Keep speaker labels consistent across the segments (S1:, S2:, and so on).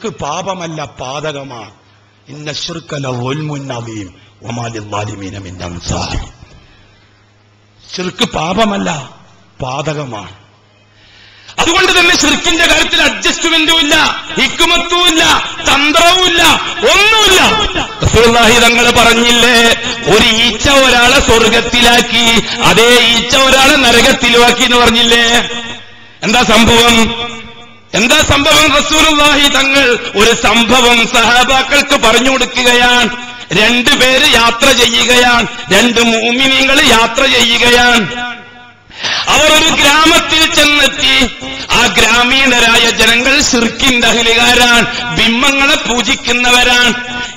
S1: ഷിർക്ക് പാപമല്ല പാതകമാണ്. ഇന്ന ഷിർക്കല ഒൽമുന്നവീം ഒമാലിമീനമിന്നംസാരി ഷിർക്ക് പാപമല്ല പാതകമാണ്. അതുകൊണ്ട് തന്നെ ഷിർക്കിന്റെ കാര്യത്തിൽ അഡ്ജസ്റ്റ്മെന്റും ഇല്ല തന്ത്രവുമില്ല ഒന്നുമില്ല. തങ്ങൾ പറഞ്ഞില്ലേ ഒരു ഈച്ച ഒരാളെ സ്വർഗത്തിലാക്കി അതേ ഈച്ച ഒരാളെ നരകത്തിലുമാക്കി എന്ന് പറഞ്ഞില്ലേ? എന്താ സംഭവം? എന്താ സംഭവം റസൂലുള്ളാഹി? തങ്ങൾ ഒരു സംഭവം സഹാബാക്കൾക്ക് പറഞ്ഞു കൊടുക്കുകയാണ്. രണ്ടു പേര് യാത്ര ചെയ്യുകയാണ്. രണ്ട് മൂമിനികൾ യാത്ര ചെയ്യുകയാണ്. അവർ ഒരു ഗ്രാമത്തിൽ ചെന്നെത്തി. ആ ഗ്രാമീണരായ ജനങ്ങൾ സിർക്കിന്റെ അഹിലുകാരാണ് ബിംബങ്ങളെ പൂജിക്കുന്നവരാണ്.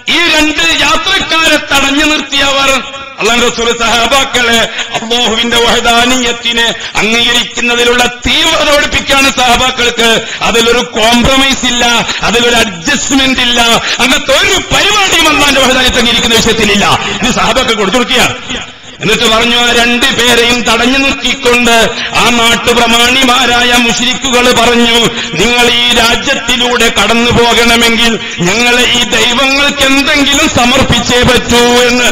S1: ഈ രണ്ട് യാത്രക്കാരെ തടഞ്ഞു നിർത്തിയവർ അള്ളാഹ് റസൂൽ സഹാബാക്കളെ അള്ളാഹുവിന്റെ വഹദാനീയത്തിനെ അംഗീകരിക്കുന്നതിലുള്ള തീവ്രത പഠിപ്പിക്കാണ് സഹാബാക്കൾക്ക്. അതിലൊരു കോംപ്രമൈസ് ഇല്ല അതിലൊരു അഡ്ജസ്റ്റ്മെന്റ് ഇല്ല അങ്ങനത്തെ ഒരു പരിപാടിയും അള്ളാന്റെ വഹദാനീയത്തെ അംഗീകരിക്കുന്ന വിഷയത്തിലില്ല. ഇത് സഹാബാക്കൾ കൊടുത്തു കൊടുക്കുകയാണ്. എന്നിട്ട് പറഞ്ഞു ആ രണ്ടു പേരെയും തടഞ്ഞു നിർത്തിക്കൊണ്ട് ആ നാട്ടുപ്രമാണിമാരായ മുഷിരിക്കുകൾ പറഞ്ഞു നിങ്ങൾ ഈ രാജ്യത്തിലൂടെ കടന്നു പോകണമെങ്കിൽ ഞങ്ങളെ ഈ ദൈവങ്ങൾക്ക് എന്തെങ്കിലും സമർപ്പിച്ചേ പറ്റൂ എന്ന്.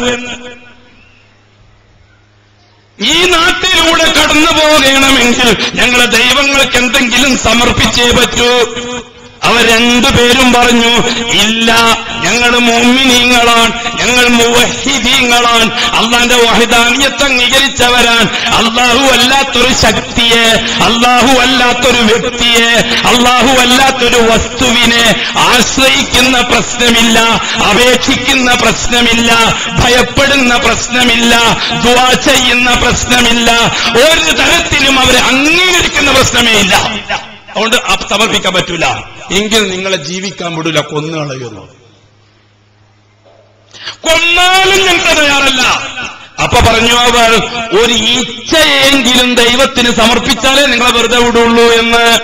S1: ഈ നാട്ടിലൂടെ കടന്നു പോകണമെങ്കിൽ ഞങ്ങളെ ദൈവങ്ങൾക്ക് എന്തെങ്കിലും സമർപ്പിച്ചേ പറ്റൂ. അവർ രണ്ടുപേരും പറഞ്ഞു ഇല്ല ഞങ്ങൾ മോമിനീങ്ങളാണ് ഞങ്ങൾ മുവഹിദീങ്ങളാണ്. അള്ളാന്റെ വഹിദാനിയത്ത് അംഗീകരിച്ചവരാണ്. അള്ളാഹു അല്ലാത്തൊരു ശക്തിയെ അള്ളാഹു അല്ലാത്തൊരു വ്യക്തിയെ അള്ളാഹു അല്ലാത്തൊരു വസ്തുവിനെ ആശ്രയിക്കുന്ന പ്രശ്നമില്ല അപേക്ഷിക്കുന്ന പ്രശ്നമില്ല ഭയപ്പെടുന്ന പ്രശ്നമില്ല ദുവാ ചെയ്യുന്ന പ്രശ്നമില്ല. ഒരു തരത്തിലും അവരെ അംഗീകരിക്കുന്ന പ്രശ്നമേ ഇല്ല. അതുകൊണ്ട് സമർപ്പിക്കാൻ പറ്റൂല. എങ്കിൽ നിങ്ങളെ ജീവിക്കാൻ വിടില്ല കൊന്നു കളയുന്നു. കൊന്നാലും ഞങ്ങൾ തയ്യാറല്ല. അപ്പൊ പറഞ്ഞു അവർ ഒരു ഈച്ചയെങ്കിലും ദൈവത്തിന് സമർപ്പിച്ചാലേ നിങ്ങളെ വെറുതെ വിടുള്ളൂ എന്ന്.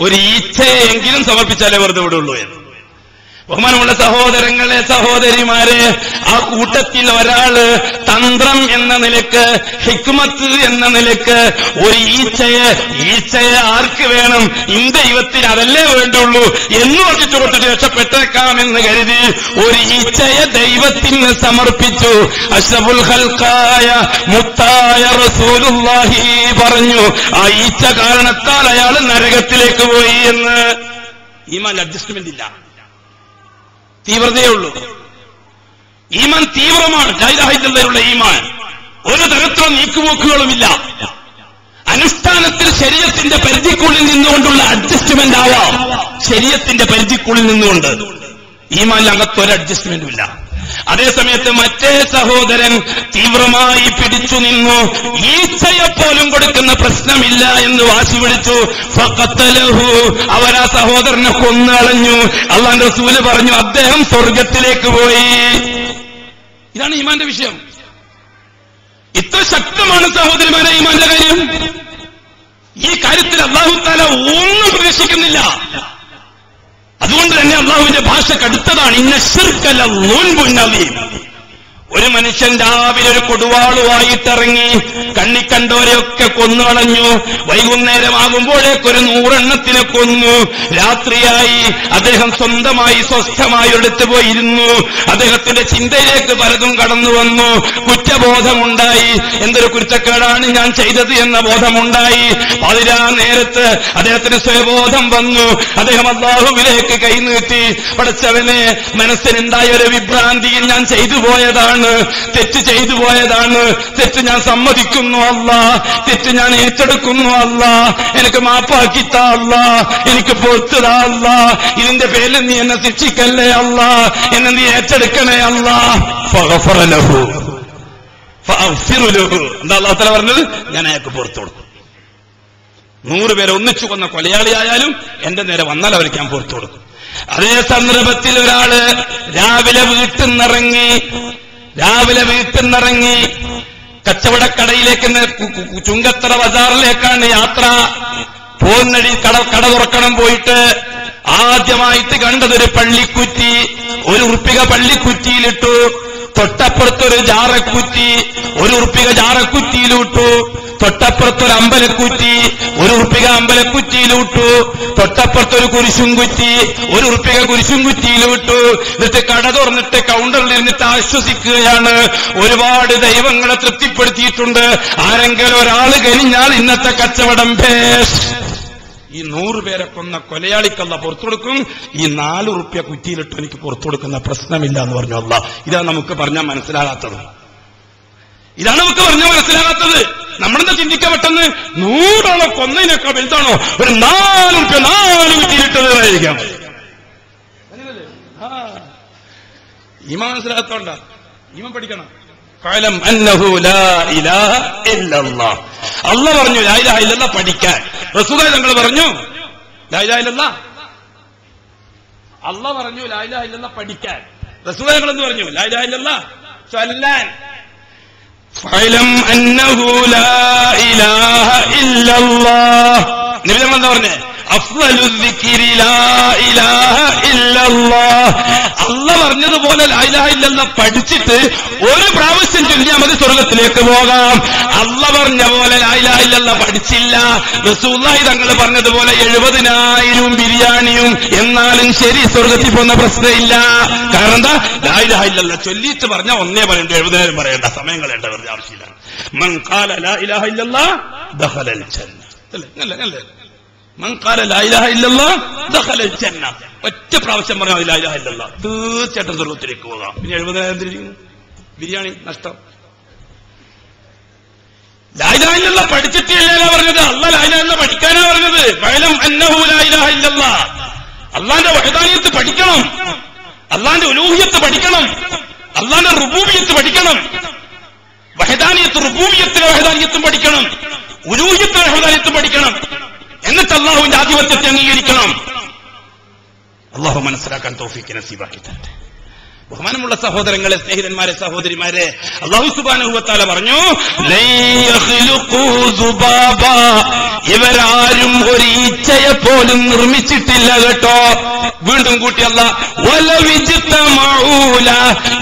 S1: ഒരു ഈച്ചയെങ്കിലും സമർപ്പിച്ചാലേ വെറുതെ വിടുള്ളൂ എന്ന്. ബഹുമാനമുള്ള സഹോദരങ്ങളെ സഹോദരിമാരെ ആ കൂട്ടത്തിൽ ഒരാൾ തന്ത്രം എന്ന നിലയ്ക്ക് ഹിക്മത്ത് എന്ന നിലയ്ക്ക് ഒരു ഈച്ചയെ ഈച്ചയെ ആർക്ക് വേണം? ഈ ദൈവത്തിന് അതല്ലേ വേണ്ടുള്ളൂ എന്ന് പറഞ്ഞിട്ട് കൊടുത്തിട്ട് രക്ഷപ്പെട്ടേക്കാമെന്ന് കരുതി ഒരു ഈച്ചയെ ദൈവത്തിന് സമർപ്പിച്ചു. അഷബുൽ ഹൽക്കായ മുത്തായ റസൂലുല്ലാഹി പറഞ്ഞു ആ ഈച്ച കാരണത്താൽ അയാൾ നരകത്തിലേക്ക് പോയി എന്ന്. ഈമാൻ അഡ്ജസ്റ്റ്മെന്റ് ഇല്ല. തീവ്രതയേ ഉള്ളൂ. ഈമാൻ തീവ്രമാണ്. ജൈദാഹിദ്ദുള്ള ഈമാൻ. ഒരു തരത്തിലും നീക്കുപോക്കുകളുമില്ല. അനുഷ്ഠാനത്തിൽ ശരീരത്തിന്റെ പരിധിക്കുള്ളിൽ നിന്നുകൊണ്ടുള്ള അഡ്ജസ്റ്റ്മെന്റ് ആവാം. ശരീരത്തിന്റെ പരിധിക്കുള്ളിൽ നിന്നുകൊണ്ട്. ഈമാനിൽ ഒരു അഡ്ജസ്റ്റ്മെന്റും ഇല്ല. അതേസമയത്ത് മറ്റേ സഹോദരൻ തീവ്രമായി പിടിച്ചു നിന്നു. ഈച്ചയെ പോലും കൊടുക്കുന്ന പ്രശ്നമില്ല എന്ന് വാശി പിടിച്ചു. ഫക്കത്തലഹു അവർ ആ സഹോദരനെ കൊന്നളഞ്ഞു. അള്ളാന്റെ റസൂൽ പറഞ്ഞു അദ്ദേഹം സ്വർഗത്തിലേക്ക് പോയി. ഇതാണ് ഈമാന്റെ വിഷയം. ഇത്ര ശക്തമാണ് സഹോദരിമാരെ ഈമാന്റെ കാര്യം. ഈ കാര്യത്തിൽ അള്ളാഹു താല ഒന്നും പ്രവേശിക്കുന്നില്ല അതുകൊണ്ട് തന്നെ അള്ളാഹുവിന്റെ ഭാഷ കടുത്തതാണ് ഇന്ന ശിർക്കല നോൻപുന്നവീം ഒരു മനുഷ്യൻ രാവിലെ ഒരു കൊടുവാളുമായിട്ടിറങ്ങി കണ്ണിക്കണ്ടവരെയൊക്കെ കൊന്നുകളഞ്ഞു വൈകുന്നേരമാകുമ്പോഴേക്ക് ഒരു നൂറെണ്ണത്തിനെ കൊന്നു. രാത്രിയായി അദ്ദേഹം സ്വന്തമായി സ്വസ്ഥമായി എടുത്തു പോയിരുന്നു. അദ്ദേഹത്തിന്റെ ചിന്തയിലേക്ക് പലതും കടന്നു വന്നു. കുറ്റബോധമുണ്ടായി. എന്തൊരു കുറ്റക്കേടാണ് ഞാൻ ചെയ്തത് എന്ന ബോധമുണ്ടായി. പതിരാ നേരത്ത് അദ്ദേഹത്തിന് സ്വയബോധം വന്നു. അദ്ദേഹം അള്ളാഹുവിലേക്ക് കൈനീട്ടി പഠിച്ചവനെ മനസ്സിനുണ്ടായ ഒരു വിഭ്രാന്തിയിൽ ഞാൻ ചെയ്തു പോയതാണ്. തെറ്റ് ചെയ്തു പോയതാണ്. തെറ്റ് ഞാൻ സമ്മതിക്കുന്നു അല്ല. തെറ്റ് ഞാൻ ഏറ്റെടുക്കുന്നു അല്ല. എനിക്ക് മാപ്പാക്കിത്ത അല്ല. എനിക്ക് പൊറുത്തതാ അല്ല. ഇതിന്റെ പേരിൽ നീ എന്നെ ശിക്ഷിക്കല്ലേ അല്ല. എന്നെ നീ ഏറ്റെടുക്കണേ അല്ല. എന്താ അള്ളാഹു തആല പറഞ്ഞത്? ഞാൻ അയാൾക്ക് പുറത്തു കൊടുക്കും. നൂറ് പേരെ ഒന്നിച്ചു കൊന്ന കൊലയാളിയായാലും എന്റെ നേരെ വന്നാൽ അവർക്ക് ഞാൻ പുറത്തു കൊടുക്കും. അതേ സന്ദർഭത്തിൽ ഒരാൾ രാവിലെ വീട്ടിൽ നിന്നിറങ്ങി രാവിലെ വീട്ടിൽ നിന്നിറങ്ങി കച്ചവടക്കടയിലേക്ക് ചുങ്കത്തറ ബസാറിലേക്കാണ് യാത്ര. പോന്നഴി കട കട തുറക്കണം പോയിട്ട് ആദ്യമായിട്ട് കണ്ടതൊരു പള്ളിക്കുറ്റി ഒരു ഉറുപ്പിക പള്ളിക്കുറ്റിയിലിട്ടു. തൊട്ടപ്പുറത്തൊരു ജാറക്കുറ്റി ഒരു ഉറുപ്പിക ജാറക്കുറ്റിയിലിട്ടു. തൊട്ടപ്പുറത്തൊരു അമ്പലക്കുറ്റി ഒരു ഉറുപ്പിക അമ്പലക്കുറ്റിയിലൂട്ടു തൊട്ടപ്പുറത്തൊരു കുരിശും കുറ്റി ഒരു ഉറുപ്പിക കുരിശും കുറ്റിയിലൂട്ടു. എന്നിട്ട് കട തുറന്നിട്ട് കൗണ്ടറിൽ ഇരുന്നിട്ട് ആശ്വസിക്കുകയാണ്. ഒരുപാട് ദൈവങ്ങളെ തൃപ്തിപ്പെടുത്തിയിട്ടുണ്ട്. ആരെങ്കിലും ഒരാൾ കഴിഞ്ഞാൽ ഇന്നത്തെ കച്ചവടം ഭേഷ്. ഈ നൂറ് പേരെ കൊന്ന കൊലയാളിക്കല്ല പുറത്തു കൊടുക്കും. ഈ നാല് ഉറുപ്പ്യ കുറ്റിയിലിട്ട് എനിക്ക് പുറത്തു കൊടുക്കുന്ന പ്രശ്നമില്ല എന്ന് പറഞ്ഞു അല്ല ഇതാണ് നമുക്ക് പറഞ്ഞാൽ മനസ്സിലാകാത്തത്. ഇതാണ് നമുക്ക് പറഞ്ഞാൽ മനസ്സിലാകാത്തത്. നമ്മളെന്താ ചിന്തിക്കാൻ പെട്ടെന്ന്? നൂറോളം കൊന്നതിനൊക്കെ വലുതാണോ? ഒരു നാല് ഉറുപ്പ്യ നാല് കിട്ടിയിട്ടതായിരിക്കാം ഈ മനസ്സിലാകത്തോണ്ട. ഈമ പഠിക്കണം. ഫഅലം അന്നഹു ലാ ഇലാഹ അല്ല പറഞ്ഞു ലാ ഇലാഹ പഠിക്കാൻ. റസൂല തങ്ങൾ പറഞ്ഞു ലാ ഇലാഹ അല്ല പറഞ്ഞു ലാ ഇലാഹ പഠിക്കാൻ. റസൂല തങ്ങൾ എന്ന് പറഞ്ഞു? ലാ ഇലാഹ ചൊല്ലാൻ ഫഅലം അന്നഹു ലാ ഇലാഹ ഇല്ലല്ലാഹ് നബി തങ്ങൾ എന്താ പറഞ്ഞേ? അല്ല പറഞ്ഞതുപോലെ ലാ ഇലാഹ ഇല്ലല്ലാഹ് പഠിച്ചിട്ട് ഒരു പ്രാവശ്യം ചൊല്ലിയാൽ നമുക്ക് സ്വർഗത്തിലേക്ക് പോകാം. അല്ല പറഞ്ഞ പോലെ ലാ ഇലാഹ ഇല്ലല്ലാഹ് പഠിച്ചില്ല. റസൂലുള്ളാഹി തങ്ങൾ പറഞ്ഞതുപോലെ എഴുപതിനായിരം ബിരിയാണിയും എന്നാലും ശരി സ്വർഗത്തിൽ പോകുന്ന പ്രശ്നമില്ല. കാരണം എന്താ? ലാ ഇലാഹ ഇല്ലല്ലാഹ് ചൊല്ലിയിട്ട് പറഞ്ഞാൽ ഒന്നേ പറയണ്ട എഴുപതിനായിരം പറയണ്ട. സമയം കളയേണ്ട വെറുതെ ആവശ്യമില്ല. മൻ ഖാല ലാ ഇലാഹ ഇല്ലല്ലാഹ് ദഖലൽ ജന്ന. അല്ലേ? അല്ലേ? അല്ലേ? മൻ ഖാല ലാ ഇലാഹ ഇല്ലല്ലാഹ് ദഖലൽ ജന്ന. ഒറ്റ പ്രാവശ്യം പറഞ്ഞാൽ തീർച്ചയായിട്ടും സ്വർഗത്തിലേക്ക് പോകാം. പിന്നെ എഴുപതിനായിരം തിരിക്കുന്നു ബിരിയാണി നഷ്ടം. ലാ ഇലാഹ പഠിച്ചിട്ടില്ല പറഞ്ഞത്. അല്ല ലാ ഇലാഹ പഠിക്കാനാ പറഞ്ഞത്. വയലം അന്നഹു ലാ ഇലാഹ ഇല്ലല്ലാഹ് അള്ളാന്റെ വഹദാനിയത്ത് പഠിക്കണം. അള്ളാന്റെ ഉലൂഹിയത്ത് പഠിക്കണം. അള്ളാന്റെ റുബൂബിയത്ത് പഠിക്കണം. വഹദാനിയത്ത് റുബൂബിയത്തിലെ വഹദാനിയത്തും പഠിക്കണം. ഉലൂഹിയത്തിലെ വഹദാനിയത്തും പഠിക്കണം. എന്നിട്ട് അള്ളാഹുവിന്റെ ആധിപത്യത്തെ അംഗീകരിക്കണം. അള്ളാഹു മനസ്സിലാക്കാൻ തോഫിക്ക് നസീബാക്കി തരട്ടെ. ബഹുമാനമുള്ള സഹോദരങ്ങളെ സ്നേഹിതന്മാരെ സഹോദരിമാരെ അള്ളാഹു സുബാനുഭവത്താല പറഞ്ഞു. ഇവരാരും ഒരു ഈച്ചയെ പോലും നിർമ്മിച്ചിട്ടില്ല കേട്ടോ. വീണ്ടും കൂട്ടിയല്ല വിചിത്രമാവൂല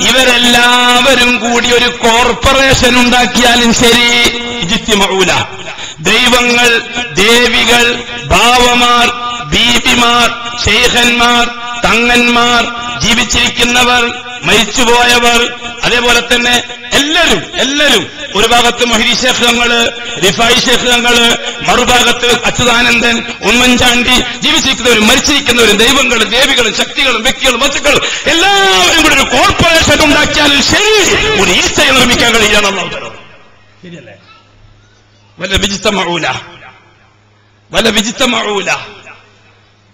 S1: ഇവരെല്ലാവരും കൂടി ഒരു കോർപ്പറേഷൻ ഉണ്ടാക്കിയാലും ശരി വിചിത്യമാവൂല ദൈവങ്ങൾ ദേവികൾ ഭാവമാർ ബീബിമാർ ശേഖന്മാർ തങ്ങന്മാർ ജീവിച്ചിരിക്കുന്നവർ മരിച്ചുപോയവർ അതേപോലെ തന്നെ എല്ലാവരും എല്ലാവരും. ഒരു ഭാഗത്ത് മൊഹിരി ശേഖരങ്ങൾ റിഫായി ശേഖരങ്ങൾ മറുഭാഗത്ത് അച്യുതാനന്ദൻ ഉമ്മൻചാണ്ടി ജീവിച്ചിരിക്കുന്നവരും മരിച്ചിരിക്കുന്നവരും ദൈവങ്ങളും ദേവികളും ശക്തികളും വ്യക്തികളും വസ്തുക്കളും എല്ലാവരും കൂടി ഒരു കോർപ്പറേഷൻ ഉണ്ടാക്കിയാലും ശരി. ഒരു ഈസ്റ്റയെ നിർമ്മിക്കാൻ കഴിയണം. ശരിയല്ലേ? വല്ല വിചിത്തമാവൂല വല്ല വിജിത്തമഴൂല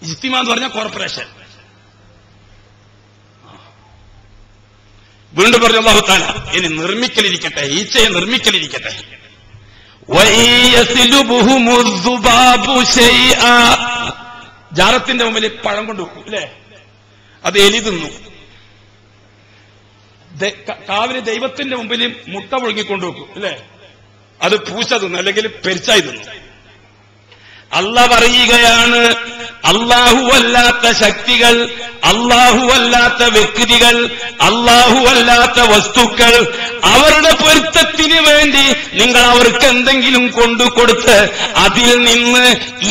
S1: ഇജ്തിമ എന്ന് പറഞ്ഞ കോർപ്പറേഷൻ വീണ്ടും പറഞ്ഞു അള്ളാഹുത്താല ഇനി നിർമ്മിക്കലിരിക്കട്ടെ ഈച്ചയെ നിർമ്മിക്കലിരിക്കട്ടെ. ജാറത്തിന്റെ മുമ്പിൽ പഴം കൊണ്ട് വെക്കും അല്ലേ? അത് എലി തിന്നു. കാവിന് ദൈവത്തിന്റെ മുമ്പിൽ മുട്ട പൊഴുങ്ങിക്കൊണ്ടു വെക്കും അല്ലേ? അത് പൂച്ച തിന്നു അല്ലെങ്കിൽ പെരിച്ചായി തിന്നു. അല്ല പറയുകയാണ് അല്ലാഹുവല്ലാത്ത ശക്തികൾ അല്ലാഹുവല്ലാത്ത വ്യക്തികൾ അല്ലാഹുവല്ലാത്ത വസ്തുക്കൾ അവരുടെ പൊരുത്തത്തിന് വേണ്ടി നിങ്ങൾ അവർക്ക് എന്തെങ്കിലും കൊണ്ടു കൊടുത്ത് അതിൽ നിന്ന്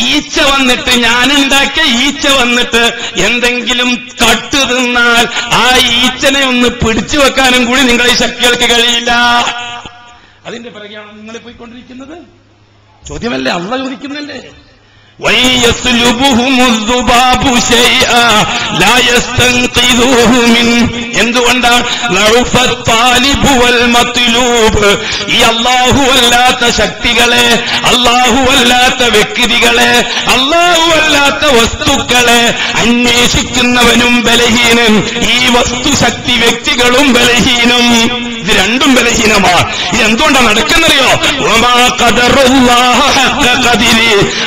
S1: ഈച്ച വന്നിട്ട് ഞാനുണ്ടാക്കിയ ഈച്ച വന്നിട്ട് എന്തെങ്കിലും കട്ടു തിന്നാൽ ആ ഈച്ചനെ ഒന്ന് പിടിച്ചു വെക്കാനും കൂടി നിങ്ങളെ ശക്തികൾക്ക് കഴിയില്ല. അതിന്റെ പിറകെയാണ് നിങ്ങൾ പോയിക്കൊണ്ടിരിക്കുന്നത്. ചോദ്യമല്ലേ? അള്ള ചോദിക്കുന്നല്ലേ എന്തുകൊണ്ടാ ഈ അല്ലാത്ത ശക്തികളെ അള്ളാഹു അല്ലാത്ത വ്യക്തികളെ അള്ളാഹു അല്ലാത്ത വസ്തുക്കളെ അന്വേഷിക്കുന്നവനും ബലഹീനൻ. ഈ വസ്തുശക്തി വ്യക്തികളും ബലഹീനം. ഇത് രണ്ടും ബലഹീനമാണ്. ഇത് എന്തുകൊണ്ടാണ് നടക്കുന്നറിയോ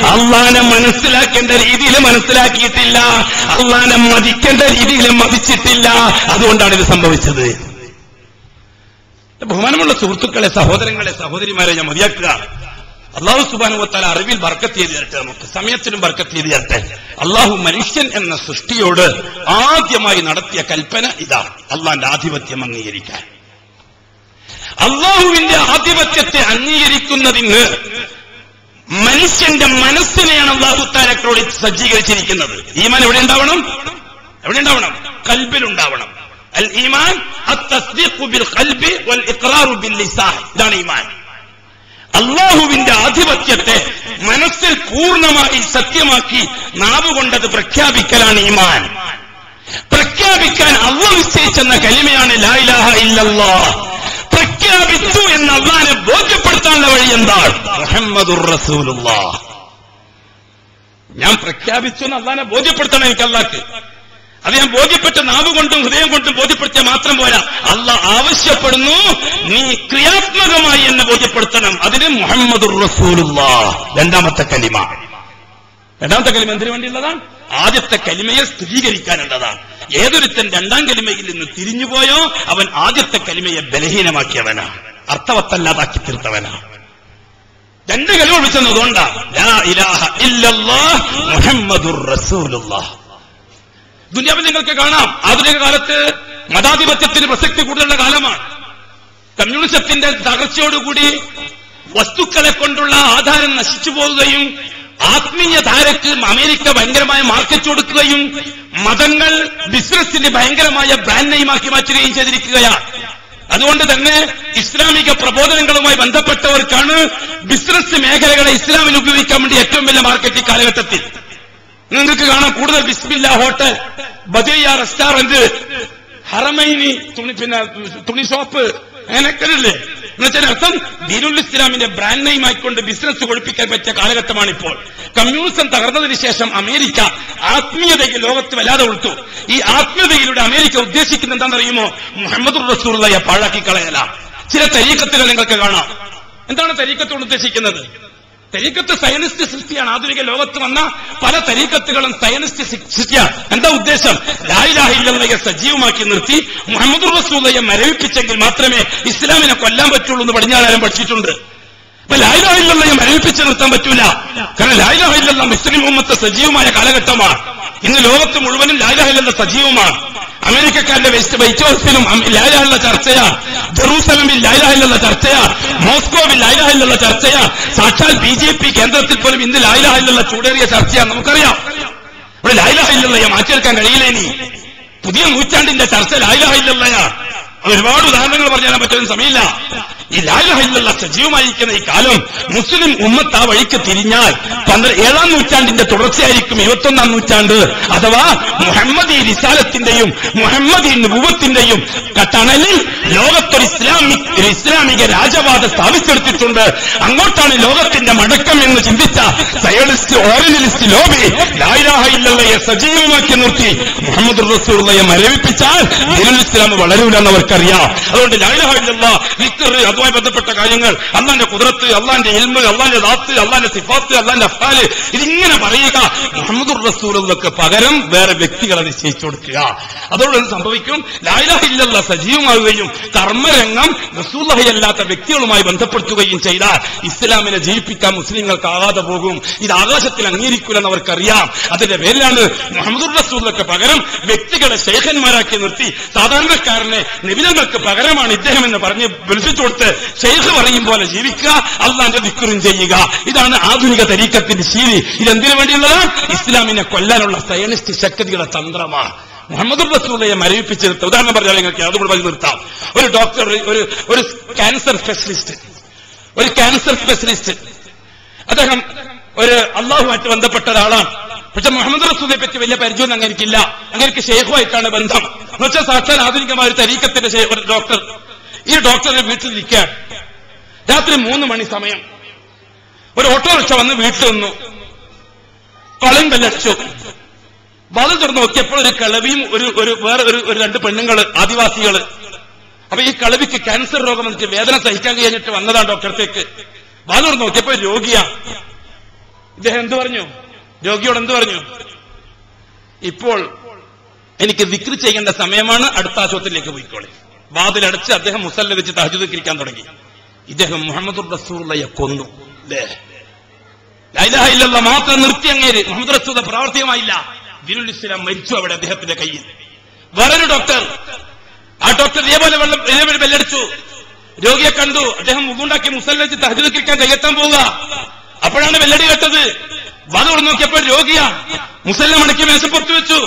S1: അള്ളാനെ മനസ്സിലാക്കേണ്ട രീതിയിൽ മനസ്സിലാക്കിയിട്ടില്ല. അള്ളാനെ മതിക്കേണ്ട രീതിയിൽ മതിച്ചിട്ടില്ല. അതുകൊണ്ടാണ് ഇത് സംഭവിച്ചത്. ബഹുമാനമുള്ള സുഹൃത്തുക്കളെ സഹോദരങ്ങളെ സഹോദരിമാരെ ഞാൻ മതിയാക്കുക. അള്ളാഹു സുബാനുവത്താല അറിവിൽ ബർക്കത്ത് ചെയ്ത് തരട്ടെ നമുക്ക്. സമയത്തിനും ബർക്കത്ത് ചെയ്ത് തരട്ടെ. അള്ളാഹു മനുഷ്യൻ എന്ന സൃഷ്ടിയോട് ആദ്യമായി നടത്തിയ കൽപ്പന ഇതാണ് അള്ളാന്റെ ആധിപത്യം അംഗീകരിക്കാൻ. അള്ളാഹുവിന്റെ ആധിപത്യത്തെ അംഗീകരിക്കുന്നതിന് മനുഷ്യന്റെ മനസ്സിനെയാണ് അള്ളാഹു താരക്കളോട് സജ്ജീകരിച്ചിരിക്കുന്നത്. ഈമാൻ എവിടെ ഉണ്ടാവണം? എവിടെ ഉണ്ടാവണം? കൽബിലുണ്ടാവണം. അൽ ഈമാൻ ഇതാണ് ഈമാൻ. അള്ളാഹുവിന്റെ ആധിപത്യത്തെ മനസ്സിൽ പൂർണമായി സത്യമാക്കി നാവ് കൊണ്ടത് പ്രഖ്യാപിക്കലാണ് ഈമാൻ. പ്രഖ്യാപിക്കാൻ അള്ളാഹ് നിശ്ചയിച്ചെന്ന കലിമയാണ് ലാ ഇലാഹ ഇല്ലല്ലാ പ്രഖ്യാപിച്ചു എന്ന് അള്ളാനെ ബോധ്യപ്പെടുത്താനുള്ള വഴി എന്താണ്? മുഹമ്മദുർ റസൂലുള്ള. ഞാൻ പ്രഖ്യാപിച്ചു എന്ന് അള്ളാനെ ബോധ്യപ്പെടുത്തണം എനിക്ക് അള്ളാക്ക് അത് ഞാൻ ബോധ്യപ്പെട്ട നാവ് കൊണ്ടും ഹൃദയം കൊണ്ടും ബോധ്യപ്പെടുത്തിയാൽ മാത്രം പോരാ. അല്ല ആവശ്യപ്പെടുന്നു നീ ക്രിയാത്മകമായി എന്നെ ബോധ്യപ്പെടുത്തണം. അതിന് മുഹമ്മദുർ റസൂലുള്ള. രണ്ടാമത്തെ കലിമ. രണ്ടാമത്തെ കലിമ എന്തിനു വേണ്ടിയുള്ളതാണ്? ആദ്യത്തെ കലിമയെ സ്ഥിരീകരിക്കാനുള്ളതാണ്. ഏതൊരുത്തൻ രണ്ടാം കലിമയിൽ നിന്ന് തിരിഞ്ഞുപോയോ അവൻ ആദ്യത്തെ കലിമയെ ബലഹീനമാക്കിയവനാ അർത്ഥവത്തല്ലാതാക്കി തീർത്തവനാ രണ്ട് കളി ഒഴിച്ചെന്നതുകൊണ്ടാ ദുനിയാവിൽ നിങ്ങൾക്ക് കാണാം ആധുനിക കാലത്ത് മതാധിപത്യത്തിന് പ്രസക്തി കൂടുതലുള്ള കാലമാണ്. കമ്മ്യൂണിസത്തിന്റെ തകർച്ചയോടുകൂടി വസ്തുക്കളെ കൊണ്ടുള്ള ആധാരം നശിച്ചു പോവുകയും ആത്മീയ ധാരക്ക് അമേരിക്ക ഭയങ്കരമായ മാർക്കറ്റ് കൊടുക്കുകയും മതങ്ങൾ ബിസിനസിന് ഭയങ്കരമായ ബ്രാൻഡ് നെയിമാക്കി മാറ്റുകയും ചെയ്തിരിക്കുകയാണ്. അതുകൊണ്ട് തന്നെ ഇസ്ലാമിക പ്രബോധനങ്ങളുമായി ബന്ധപ്പെട്ടവർക്കാണ് ബിസിനസ് മേഖലകളെ ഇസ്ലാമിൽ ഉപയോഗിക്കാൻ വേണ്ടി ഏറ്റവും വലിയ മാർക്കറ്റ് കാലഘട്ടത്തിൽ. നിങ്ങൾക്ക് കാണാം കൂടുതൽ ബിസ്മില്ല ഹോട്ടൽ ബജയ്യ റെസ്റ്റോറന്റ് ഹറമൈനി തുണി പിന്നെ തുണി ഷോപ്പ് അങ്ങനെയൊക്കെയല്ലേ എന്നുവെച്ചാൽ അർത്ഥം ദീനുൽ ഇസ്ലാമിന്റെ ബ്രാൻഡ് നെയിം ആയിക്കൊണ്ട് ബിസിനസ് കൊഴിപ്പിക്കാൻ പറ്റിയ കാലഘട്ടമാണ് ഇപ്പോൾ കമ്മ്യൂണിസം തകർന്നതിന് ശേഷം അമേരിക്ക ആത്മീയതയ്ക്ക് ലോകത്ത് വല്ലാതെ ഉൾത്തു ഈ ആത്മീയതയിലൂടെ അമേരിക്ക ഉദ്ദേശിക്കുന്ന എന്താണെന്നറിയുമോ? മുഹമ്മദ് റസൂറുള്ളയെ പാഴാക്കി കളയല ചില തരീക്കത്തുകൾ നിങ്ങൾക്ക് കാണാം. എന്താണ് തരീക്കത്തോട് ഉദ്ദേശിക്കുന്നത്? തരീക്കത്ത് സയനിസ്റ്റ് സൃഷ്ടിയാണ്. ആധുനിക ലോകത്ത് വന്ന പല തരീക്കത്തുകളും സയനിസ്റ്റ് സൃഷ്ടിയാണ്. എന്താ ഉദ്ദേശം? ലായിലാഹില്ലയെ സജീവമാക്കി നിർത്തി മുഹമ്മദ് റസൂലയെ മരവിപ്പിച്ചെങ്കിൽ മാത്രമേ ഇസ്ലാമിനെ കൊല്ലാൻ പറ്റുള്ളൂ എന്ന് പടിഞ്ഞാറാരം പഠിച്ചിട്ടുണ്ട്. അപ്പൊ ലായിലാഹില്ലയെ മരവിപ്പിച്ച് നിർത്താൻ പറ്റൂല. കാരണം ലായിലാഹില്ല മുസ്ലിം ഉമ്മത്ത് സജീവമായ കാലഘട്ടമാണ്. ഇന്ന് ലോകത്ത് മുഴുവനും ലായിലാഹില്ല സജീവമാണ്. അമേരിക്കക്കാരുടെ വെസ്റ്റ് വൈറ്റ് ഹൗസിലും ലാലാഹലിന്റെ ചർച്ചയാണ് ജെറൂസലമിൽ ലായിലാഹില്ല ചർച്ചയാണ് മോസ്കോവിൽ ലായിലാഹില്ല ചർച്ചയാണ് സാക്ഷാൽ ബി ജെ പി കേന്ദ്രത്തിൽ പോലും ഇന്ന് ലായിലാഹില്ല ചൂടേറിയ ചർച്ചയാണ് നമുക്കറിയാം. ഇവിടെ ലായിലാഹില്ലയെ മാറ്റിയെടുക്കാൻ കഴിയില്ല നീ പുതിയ നൂറ്റാണ്ടിന്റെ ചർച്ച ലായിലാഹില്ലയാണ് അത് ഒരുപാട് ഉദാഹരണങ്ങൾ പറഞ്ഞു തരാൻ പറ്റുന്ന സമയമില്ല. ഈ ലായിലാഹില്ല സജീവമായിരിക്കുന്ന ഈ കാലം മുസ്ലിം ഉമ്മത്ത് ആ വഴിക്ക് തിരിഞ്ഞാൽ പന്ത്ര ഏഴാം നൂറ്റാണ്ടിന്റെ തുടർച്ചയായിരിക്കും ഇരുപത്തൊന്നാം നൂറ്റാണ്ട്. അഥവാ മുഹമ്മദി റിസാലത്തിന്റെയും ഈ നുപത്തിന്റെയും കട്ടണലിൽ ലോകത്തൊരു ഇസ്ലാമിക് ഇസ്ലാമിക രാജവാദ സ്ഥാപിച്ചെടുത്തിട്ടുണ്ട്. അങ്ങോട്ടാണ് ലോകത്തിന്റെ മടക്കം എന്ന് ചിന്തിച്ച സയലിസ്റ്റ് ഓറിയലിസ്റ്റ് ലോബി ലായിലാഹില്ലയെ സജീവമാക്കി നിർത്തി. മുഹമ്മദ് റസൂള്ളയെ മരവിപ്പിച്ചാൽ ഇസ്ലാം വളരൂലെന്ന് അവർക്കറിയാം അതുകൊണ്ട് അതുമായി ബന്ധപ്പെട്ട കാര്യങ്ങൾ അള്ളാന്റെ കുതിരത്ത് അള്ളാന്റെ ഇൽമ് അള്ളാന്റെ ദാത്ത് അള്ളാന്റെ സിഫാത്ത് അള്ളാന്റെ അഫ്താൽ ഇതിങ്ങനെ പറയുക. മുഹമ്മദ് എന്നൊക്കെ പകരം വേറെ വ്യക്തികളെ നിശ്ചയിച്ചു കൊടുക്കുക. അതോടെ എന്ത് സംഭവിക്കും? ലായിലാഹില്ല സജീവമാവുകയും കർമ്മരംഗം റസൂലഹി അല്ലാത്ത വ്യക്തികളുമായി ബന്ധപ്പെടുത്തുകയും ചെയ്താൽ ഇസ്ലാമിനെ ജയിപ്പിക്കാൻ മുസ്ലിങ്ങൾക്കാകാതെ പോകും. ഇത് ആകാശത്തിൽ അംഗീകരിക്കില്ലെന്ന് അവർക്കറിയാം. അതിന്റെ പേരിലാണ് മുഹമ്മദ് റസൂലൊക്കെ പകരം വ്യക്തികളെ ശേഖന്മാരാക്കി നിർത്തി സാധാരണക്കാരനെ നിബിധങ്ങൾക്ക് പകരമാണ് ഇദ്ദേഹം എന്ന് പറഞ്ഞ് വിളിച്ചു കൊടുത്ത് ഷെയ്ഖ് പറയും പോലെ ജീവിക്കുക അള്ളാന്റെ ദിക്കുറും ചെയ്യുക. ഇതാണ് ആധുനിക തരീക്കത്തിന്റെ ശീലി. ഇതെന്തിനു വേണ്ടിയുള്ളതാണ് ഇസ്ലാമിനെ കൊല്ലാനുള്ള സയനിസ്റ്റ് ശക്തിയുടെ തന്ത്രമാണ്. മുഹമ്മദ് റസൂലയെ മരവിപ്പിച്ച് നിർത്തുക ഉദാഹരണം പറഞ്ഞാൽ നിങ്ങൾക്ക് അതുകൂടെ പറഞ്ഞു നിർത്താം. ഒരു ഡോക്ടർ ഒരു ഒരു ക്യാൻസർ സ്പെഷ്യലിസ്റ്റ് ഒരു ക്യാൻസർ സ്പെഷ്യലിസ്റ്റ് അദ്ദേഹം ഒരു അള്ളാഹുമായിട്ട് ബന്ധപ്പെട്ട ഒരാളാണ്. പക്ഷെ മുഹമ്മദ് റസൂലിനെ പറ്റി വലിയ പരിചയമൊന്നും അങ്ങനെക്കില്ല അങ്ങനെക്ക് ഷെയ്ഖുമായിട്ടാണ് ബന്ധം. എന്ന് വെച്ചാൽ സാക്ഷാൽ ആധുനികമായ ഒരു തരീക്കത്തിന്റെ ഡോക്ടർ. ഈ ഡോക്ടറെ വീട്ടിൽ നിൽക്കാൻ രാത്രി മൂന്ന് മണി സമയം. ഒരു ഓട്ടോറിക്ഷ വന്ന് വീട്ടിൽ വന്നു കൊളം ബെല്ലടിച്ചു വാതിൽ തുറന്ന് നോക്കിയപ്പോൾ ഒരു കിളവിയും ഒരു ഒരു വേറെ ഒരു ഒരു രണ്ട് പെണ്ണുങ്ങൾ ആദിവാസികൾ. അപ്പൊ ഈ കളവിക്ക് ക്യാൻസർ രോഗം വന്നിട്ട് വേദന സഹിക്കാൻ കഴിഞ്ഞിട്ട് വന്നതാണ് ഡോക്ടറത്തേക്ക്. വാതിൽ തുറന്ന് നോക്കിയപ്പോ രോഗിയാ. ഇദ്ദേഹം എന്തു പറഞ്ഞു? രോഗിയോട് എന്ത് പറഞ്ഞു? ഇപ്പോൾ എനിക്ക് വിക്രി ചെയ്യേണ്ട സമയമാണ്. അടുത്ത ആശുപത്രിയിലേക്ക് പോയിക്കോളെ. വാതിലടച്ച് അദ്ദേഹം മുസല്ല വെച്ച് തഹജുദിരിക്കാൻ തുടങ്ങി. ഇദ്ദേഹം മുഹമ്മദ് റസൂള്ളയെ കൊന്നു. അല്ലേ മാത്രം നിർത്തി അങ്ങേര്. മുഹമ്മദ് റസൂദ പ്രാവർത്തികമായില്ല ദിനുൽ ഇസ്ലാം മരിച്ചു അവിടെ അദ്ദേഹത്തിന്റെ കയ്യിൽ. വേറൊരു ഡോക്ടർ. ആ ഡോക്ടർ ഇതേപോലെ വെള്ളം ഇതേപോലെ ബെല്ലടിച്ചു. രോഗിയെ കണ്ടു. അദ്ദേഹം മുഖുണ്ടാക്കി മുസല്ല വെച്ച് തഹജ് കിക്കാൻ കയ്യെത്താൻ പോവുക. അപ്പോഴാണ് വെല്ലടി കേട്ടത്. വാത് നോക്കിയപ്പോൾ രോഗിയാണ് മുസല്ലമണിക്ക് മടക്കി മേശപ്പുറത്ത് വെച്ചു.